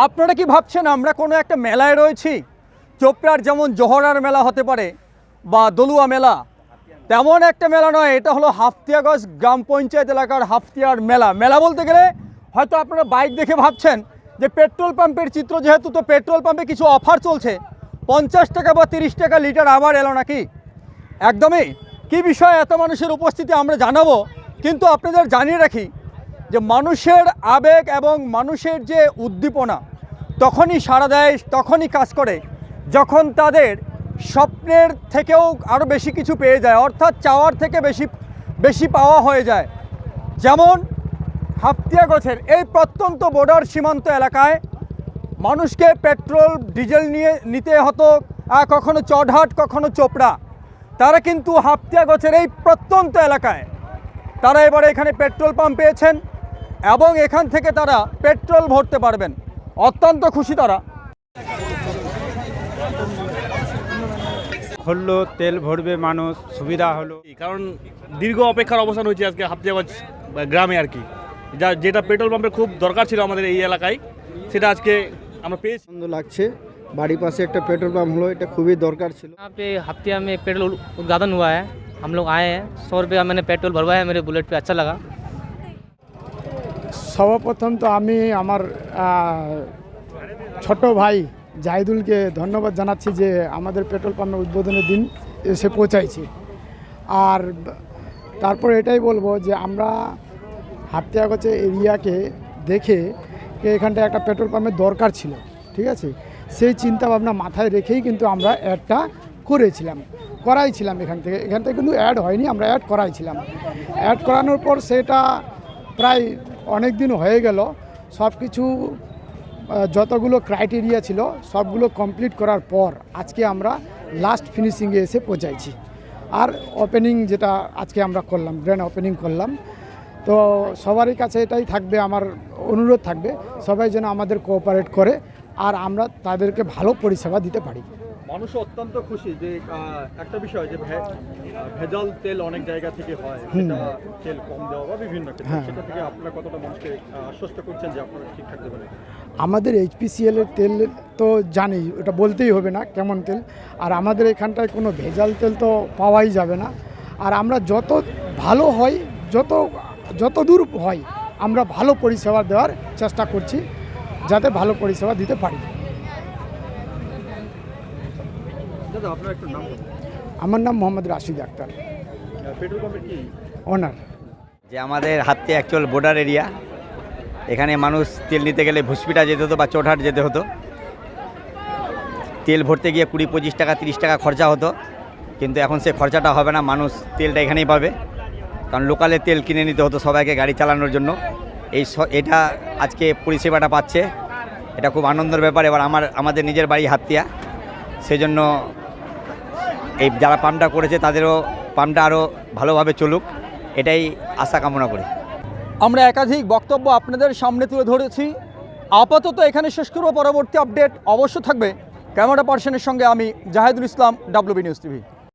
আপনারা কি ভাবছেন আমরা কোনো একটা মেলায় রয়েছি? চোপড়ার যেমন জোহরার মেলা হতে পারে বা দলুয়া মেলা, তেমন একটা মেলা নয়, এটা হলো হাফতিয়াগজ গ্রাম পঞ্চায়েত এলাকার হাফতিয়ার মেলা। মেলা বলতে গেলে হয়তো আপনারা বাইক দেখে ভাবছেন যে পেট্রোল পাম্পের চিত্র, যেহেতু তো পেট্রোল পাম্পে কিছু অফার চলছে, পঞ্চাশ টাকা বা তিরিশ টাকা লিটার আবার এলো নাকি? একদমই। কি বিষয়ে এত মানুষের উপস্থিতি আমরা জানাব, কিন্তু আপনাদের জানিয়ে রাখি যে মানুষের আবেগ এবং মানুষের যে উদ্দীপনা তখনই সারা দেয়, তখনই কাজ করে, যখন তাদের স্বপ্নের থেকেও আরও বেশি কিছু পেয়ে যায়, অর্থাৎ চাওয়ার থেকে বেশি বেশি পাওয়া হয়ে যায়। যেমন হাফতিয়া গছের এই প্রত্যন্ত বর্ডার সীমান্ত এলাকায় মানুষকে পেট্রোল, ডিজেল নিয়ে নিতে হতো কখনো চড়হাট কখনো চোপড়া। তারা কিন্তু হাফতিয়া গছের এই প্রত্যন্ত এলাকায়, তারা এবারে এখানে পেট্রোল পাম্প পেয়েছেন। এবং এখান থেকে তারা পেট্রোল ভরতে পারবেন অত্যন্ত খুশি তারা হলো তেল ভরবে মানুষ সুবিধা হলো কারণ দীর্ঘ অপেক্ষার অবসান হয়েছে আজকে হাফজাগঞ্জ গ্রামে আর কি যা যেটা পেট্রোল পাম্পের খুব দরকার ছিল আমাদের এই এলাকায় সেটা আজকে আমরা পেয়েছি আনন্দ লাগছে বাড়ির পাশে একটা পেট্রোল পাম্প হলো এটা খুবই দরকার ছিল यहाँ पे हफ्तिया में पेट्रोल उद्घाटन हुआ है हम लोग आए हैं सौ रुपये मैंने पेट्रोल भरवाया है मेरे बुलेट पे अच्छा लगा সর্বপ্রথম তো আমি আমার ছোট ভাই জাহিদুলকে ধন্যবাদ জানাচ্ছি যে আমাদের পেট্রোল পাম্পের উদ্বোধনের দিন এসে পৌঁছাইছে। আর তারপর এটাই বলব যে আমরা হাফতিয়াগছে এরিয়াকে দেখে এখানটা একটা পেট্রোল পাম্পের দরকার ছিল, ঠিক আছে? সেই চিন্তা ভাবনা মাথায় রেখেই কিন্তু আমরা অ্যাডটা করেছিলাম, করাইছিলাম এখান থেকে। এখান থেকে কিন্তু অ্যাড হয়নি, আমরা অ্যাড করাইছিলাম। অ্যাড করানোর পর সেটা প্রায় অনেক দিন হয়ে গেল, সব কিছু যতগুলো ক্রাইটেরিয়া ছিল, সবগুলো কমপ্লিট করার পর আজকে আমরা লাস্ট ফিনিশিংয়ে এসে পৌঁছাইছি। আর ওপেনিং যেটা আজকে আমরা করলাম গ্র্যান্ড ওপেনিং করলাম, তো সবারই কাছে এটাই থাকবে, আমার অনুরোধ থাকবে, সবাই যেন আমাদের কোঅপারেট করে, আর আমরা তাদেরকে ভালো পরিষেবা দিতে পারি। মানুষ অত্যন্ত খুশি যে একটা বিষয় যে ভেজাল তেল অনেক জায়গা থেকে হয়। সেটা তেল কম দেওয়া বা বিভিন্ন হ্যাঁ। সেটা থেকে আপনারা কতটা মানুষকে আশ্বস্ত করছেন যে আপনারা ঠিকঠাক দেবেন? আমাদের এইচপিসিএল এর তেল তো জানি ওটা বলতেই হবে না কেমন তেল। আর আমাদের এখানটায় কোনো ভেজাল তেল তো পাওয়াই যাবে না। আর আমরা যত ভালো হয় যত যত দূর হয় আমরা ভালো পরিষেবা দেওয়ার চেষ্টা করছি যাতে ভালো পরিষেবা দিতে পারি। দাদা আপনার একটু নাম আমার নাম মোহাম্মদ রাশিদ আক্তার। পেট্রোল পাম্পের কি? ওনার যে আমাদের হাতে অ্যাকচুয়াল বর্ডার এরিয়া এখানে মানুষ তেল নিতে গেলে ভুসপিটা যেতে হতো বা চোটহাট যেতে হতো। তেল ভরতে গিয়ে কুড়ি পঁচিশ টাকা তিরিশ টাকা খরচা হতো। কিন্তু এখন সে খরচাটা হবে না মানুষ তেলটা এখানেই পাবে। কারণ লোকালে তেল কিনে নিতে হতো সবাইকে গাড়ি চালানোর জন্য। এই স- এটা আজকে পরিষেবাটা পাচ্ছে। এটা খুব আনন্দের ব্যাপার। এবার আমার আমাদের নিজের বাড়ি হাতিয়া। সেই জন্য এই যারা পাম্পটা করেছে তাদেরও পাম্পটা আরও ভালোভাবে চলুক, এটাই আশা কামনা করি। আমরা একাধিক বক্তব্য আপনাদের সামনে তুলে ধরেছি। আপাতত এখানে শেষ করব, পরবর্তী আপডেট অবশ্য থাকবে। ক্যামেরা পার্সনের সঙ্গে আমি Jahedul Islam, W B news TV.